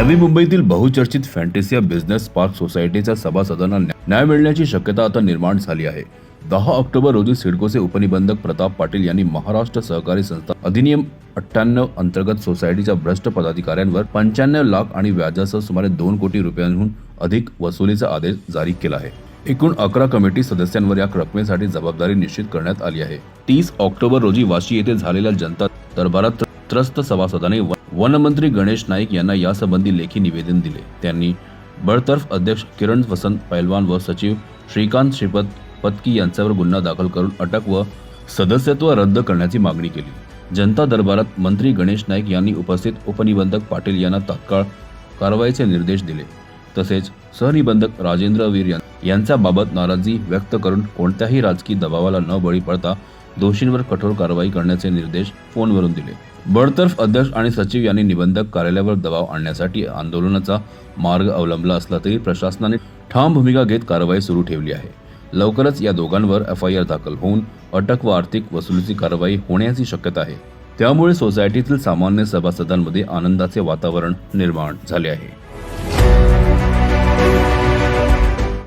नवी मुंबईतील बहुचर्चित फॅन्टेसिया बिझनेस पार्क सोसायटीच्या सभासदांना न्याय मिळण्याची शक्यता आता निर्माण झाली आहे. दहा ऑक्टोबर रोजी सिडकोचे उपनिबंधक प्रताप पाटील यांनी महाराष्ट्र सहकारी संस्था अधिनियम अठ्ठ्याण्णव अंतर्गत सोसायटीच्या भ्रष्ट पदाधिकाऱ्यांवर पंच्याण्णव लाख आणि व्याजासह सुमारे दोन कोटी रुपयांहून अधिक वसुलीचा आदेश जारी केला आहे. एकूण अकरा कमिटी सदस्यांवर या रकमेसाठी जबाबदारी निश्चित करण्यात आली आहे. तीस ऑक्टोबर रोजी वाशी येथे झालेल्या जनता दरबारात त्रस्त सभासदांनी वनमंत्री गणेश नाईक यांना यासंबंधी लेखी निवेदन दिले. त्यांनी बडतर्फ अध्यक्ष किरण वसंत पैलवान व सचिव श्रीकांत श्रीपद पत्की यांच्यावर गुन्हा दाखल करून अटक व सदस्यत्व रद्द करण्याची मागणी केली. जनता दरबारात मंत्री गणेश नाईक यांनी उपस्थित उपनिबंधक पाटील यांना तात्काळ कारवाईचे निर्देश दिले. तसेच सहनिबंधक राजेंद्र वीर यांच्याबाबत नाराजी व्यक्त करून कोणत्याही राजकीय दबावाला न बळी पडता दोषींवर कठोर कारवाई करण्याचे निर्देश फोनवरून दिले. बडतर्फ अध्यक्ष आणि सचिव यांनी निबंधक कार्यालयावर दबाव आणण्यासाठी आंदोलनाचा मार्ग अवलंबला असला तरी प्रशासनाने ठाम भूमिका घेत कारवाई सुरू ठेवली आहे. लवकरच या दोघांवर एफ आय आर दाखल होऊन अटक व आर्थिक वसुलीची कारवाई होण्याची शक्यता आहे. त्यामुळे सोसायटीतील सामान्य सभासदांमध्ये आनंदाचे वातावरण निर्माण झाले आहे.